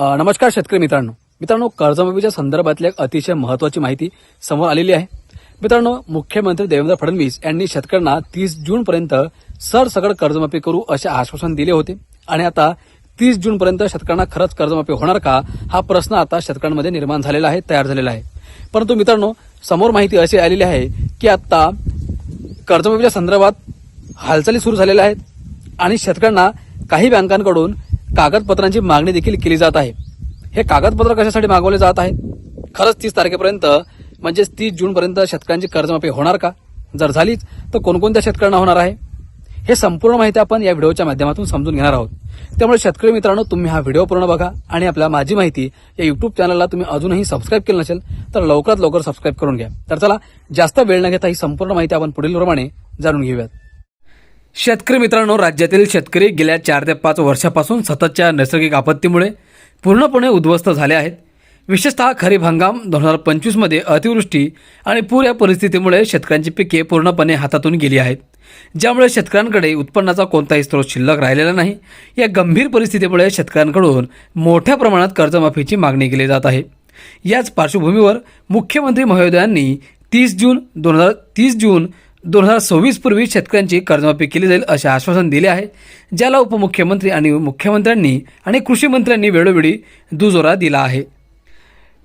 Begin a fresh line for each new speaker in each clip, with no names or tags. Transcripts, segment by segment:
नमस्कार शेतकरी मित्रांनो. मित्रांनो कर्जमाफीच्या संदर्भातली एक अतिशय महत्वाची माहिती समोर आलेली आहे. मित्रांनो मुख्यमंत्री देवेंद्र फडणवीस यांनी शेतकऱ्यांना तीस जून पर्यंत सरसकट कर्जमाफी करू असे आश्वासन दिले होते. आणि आता तीस जून पर्यंत शेतकऱ्यांना खरंच कर्जमाफी होणार का हा प्रश्न आता शेतकऱ्यांमध्ये निर्माण झालेला आहे तयार झालेला आहे. परंतु मित्रांनो समोर माहिती अशी आलेली आहे की आता कर्जमाफीच्या संदर्भात हालचाली सुरू झालेल्या आहेत. आणि शेतकऱ्यांना काही बँकांकडून कागदपत्रांची मागणी देखील केली जात आहे. हे कागदपत्र कशासाठी मागवले जात आहेत खरंच तीस तारखेपर्यंत म्हणजेच तीस जूनपर्यंत शेतकऱ्यांची कर्जमाफी होणार का? जर झालीच तर कोणकोणत्या शेतकऱ्यांना होणार आहे? हे संपूर्ण माहिती आपण या व्हिडिओच्या माध्यमातून समजून घेणार आहोत. त्यामुळे शेतकरी मित्रांनो तुम्ही हा व्हिडिओ पूर्ण बघा आणि आपल्या माझी माहिती या युट्यूब चॅनलला तुम्ही अजूनही सबस्क्राईब केलं नसेल तर लवकरात लवकर सबस्क्राईब करून घ्या. तर चला जास्त वेळ न घेता ही संपूर्ण माहिती आपण पुढील प्रमाणे जाणून घेऊयात. शेतकरी मित्रांनो राज्यातील शेतकरी गेल्या चार ते पाच वर्षापासून सततच्या नैसर्गिक आपत्तीमुळे पूर्णपणे उद्ध्वस्त झाले आहेत. विशेषतः खरीप हंगाम दोन हजार पंचवीसमध्ये अतिवृष्टी आणि पूर या परिस्थितीमुळे शेतकऱ्यांची पिके पूर्णपणे हातातून गेली आहेत. ज्यामुळे शेतकऱ्यांकडे उत्पन्नाचा कोणताही स्रोत शिल्लक राहिलेला नाही. या गंभीर परिस्थितीमुळे शेतकऱ्यांकडून मोठ्या प्रमाणात कर्जमाफीची मागणी केली जात आहे. याच पार्श्वभूमीवर मुख्यमंत्री महोदयांनी तीस जून दोन हजार तीस जून दोन हजार सव्वीस पूर्वी शेतकऱ्यांची कर्जमाफी केली जाईल असे आश्वासन दिले आहे ज्याला उपमुख्यमंत्री आणि मुख्यमंत्र्यांनी आणि कृषी मंत्र्यांनी वेळोवेळी दुजोरा दिला आहे.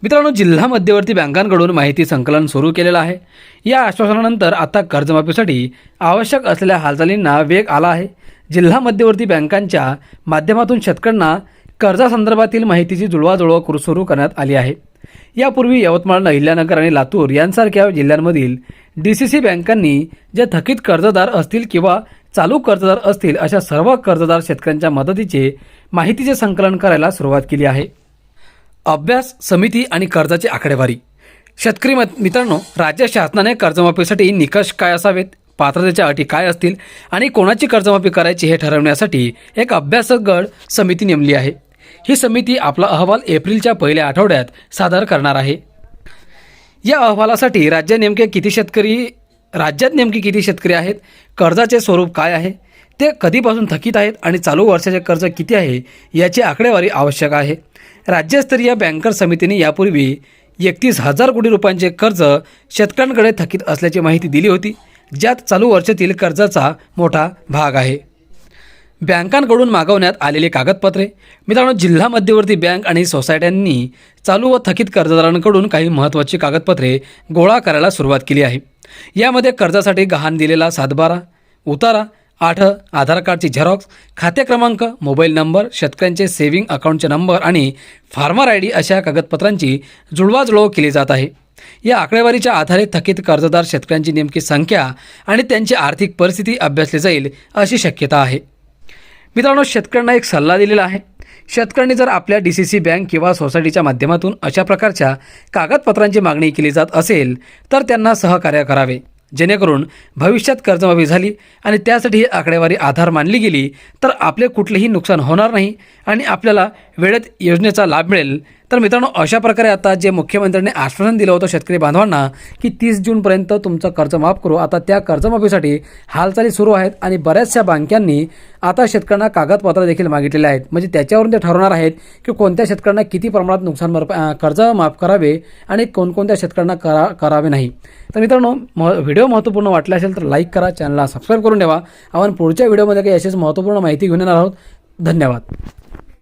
मित्रांनो जिल्हा मध्यवर्ती बँकांकडून माहिती संकलन सुरू केलेलं आहे. या आश्वासनानंतर आता कर्जमाफीसाठी आवश्यक असलेल्या हालचालींना वेग आला आहे. जिल्हा मध्यवर्ती बँकांच्या माध्यमातून शेतकऱ्यांना कर्जासंदर्भातील माहितीची जुळवाजुळव सुरू करण्यात आली आहे. यापूर्वी यवतमाळ अहिल्यानगर आणि लातूर यांसारख्या जिल्ह्यांमधील डी सी सी बँकांनी जे थकीत कर्जदार असतील किंवा चालू कर्जदार असतील अशा सर्व कर्जदार शेतकऱ्यांच्या मदतीचे माहितीचे संकलन करायला सुरुवात केली आहे. अभ्यास समिती आणि कर्जाची आकडेवारी. शेतकरी मत मित्रांनो राज्य शासनाने कर्जमाफीसाठी निकष काय असावेत? पात्रतेच्या अटी काय असतील? आणि कोणाची कर्जमाफी करायची हे ठरवण्यासाठी एक अभ्यासक गट समिती नेमली आहे. ही समिती आपला अहवाल एप्रिलच्या पहिल्या आठवड्यात सादर करणार आहे. या अहवालासाठी राज्य नेमके किती शेतकरी राज्यात नेमके किती शेतकरी आहेत कर्जाचे स्वरूप काय आहे ते कधीपासून थकीत आहेत आणि चालू वर्षाचे कर्ज किती आहे याची आकडेवारी आवश्यक आहे. राज्यस्तरीय बँकर समितीने यापूर्वी एकतीस हजार कोटी रुपयांचे कर्ज शेतकऱ्यांकडे थकीत असल्याची माहिती दिली होती ज्यात चालू वर्षातील कर्जाचा मोठा भाग आहे. बँकांकडून मागवण्यात आलेली कागदपत्रे. मित्रांनो जिल्हा मध्यवर्ती बँक आणि सोसायट्यांनी चालू व थकीत कर्जदारांकडून काही महत्त्वाची कागदपत्रे गोळा करायला सुरुवात केली आहे. यामध्ये कर्जासाठी गहाण दिलेला सातबारा उतारा आठ आधार कार्डची झेरॉक्स खाते क्रमांक मोबाईल नंबर शेतकऱ्यांचे सेव्हिंग अकाउंटचे नंबर आणि फार्मर आय डी अशा कागदपत्रांची जुळवाजुळव केली जात आहे. या आकडेवारीच्या आधारे थकीत कर्जदार शेतकऱ्यांची नेमकी संख्या आणि त्यांची आर्थिक परिस्थिती अभ्यासली जाईल अशी शक्यता आहे. मित्रांनो शेतकऱ्यांना एक सल्ला दिलेला आहे. शेतकऱ्यांनी जर आपल्या डी सी सी बँक किंवा सोसायटीच्या माध्यमातून अशा प्रकारच्या कागदपत्रांची मागणी केली जात असेल तर त्यांना सहकार्य करावे. जेणेकरून भविष्यात कर्जमाफी झाली आणि त्यासाठी ही आकडेवारी आधार मानली गेली तर आपले कुठलेही नुकसान होणार नाही आणि आपल्याला वेळेत योजनेचा लाभ मिळेल तर मित्रांनो अशा प्रकारे आता जे मुख्यमंत्र्यांनी आश्वासन दिलं होतं शेतकरी बांधवांना की तीस जूनपर्यंत तुमचं कर्ज माफ करू. आता त्या कर्जमाफीसाठी हालचाली सुरू आहेत आणि बऱ्याचशा बँकांनी आता शेतकऱ्यांना कागदपत्र देखील मागितलेले आहेत. म्हणजे त्याच्यावरून ते ठरवणार आहेत की कोणत्या शेतकऱ्यांना किती प्रमाणात नुकसान भरप कर्ज माफ करावे आणि कोणकोणत्या शेतकऱ्यांना करा करावे नाही. तर मित्रांनो म व्हिडिओ महत्त्वपूर्ण वाटला असेल तर लाईक करा चॅनलला सबस्क्राईब करून ठेवा. आपण पुढच्या व्हिडिओमध्ये काही अशीच महत्त्वपूर्ण माहिती घेऊन येणार आहोत. धन्यवाद.